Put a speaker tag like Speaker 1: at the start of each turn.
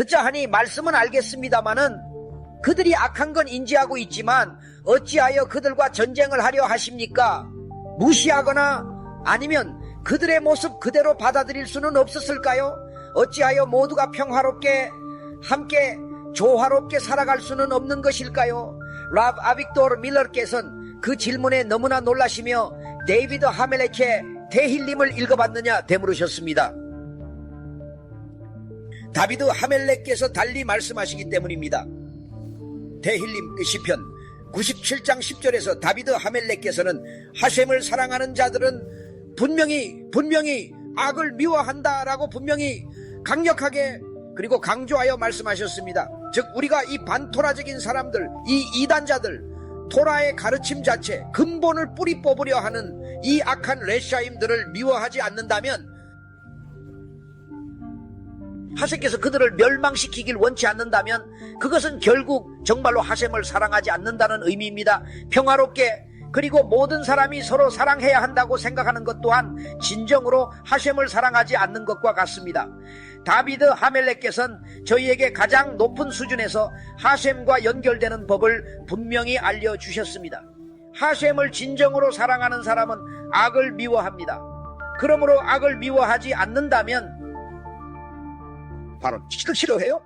Speaker 1: 듣자 하니 말씀은 알겠습니다마는 그들이 악한 건 인지하고 있지만 어찌하여 그들과 전쟁을 하려 하십니까? 무시하거나 아니면 그들의 모습 그대로 받아들일 수는 없었을까요? 어찌하여 모두가 평화롭게 함께 조화롭게 살아갈 수는 없는 것일까요? 랍 아빅도르 밀러께서는 그 질문에 너무나 놀라시며 데이비드 하멜렉의 대힐림을 읽어봤느냐 되물으셨습니다. 다비드 하멜렉께서 달리 말씀하시기 때문입니다. 대힐림 그 시편 97장 10절에서 다비드 하멜렉께서는 하셈을 사랑하는 자들은 분명히 분명히 악을 미워한다라고 분명히 강력하게 그리고 강조하여 말씀하셨습니다. 즉 우리가 이 반토라적인 사람들, 이 이단자들, 토라의 가르침 자체, 근본을 뿌리 뽑으려 하는 이 악한 레샤임들을 미워하지 않는다면 하셈께서 그들을 멸망시키길 원치 않는다면 그것은 결국 정말로 하셈을 사랑하지 않는다는 의미입니다. 평화롭게 그리고 모든 사람이 서로 사랑해야 한다고 생각하는 것 또한 진정으로 하셈을 사랑하지 않는 것과 같습니다. 다비드 하멜렉께서는 저희에게 가장 높은 수준에서 하셈과 연결되는 법을 분명히 알려주셨습니다. 하셈을 진정으로 사랑하는 사람은 악을 미워합니다. 그러므로 악을 미워하지 않는다면 바로 싫어, 싫어해요?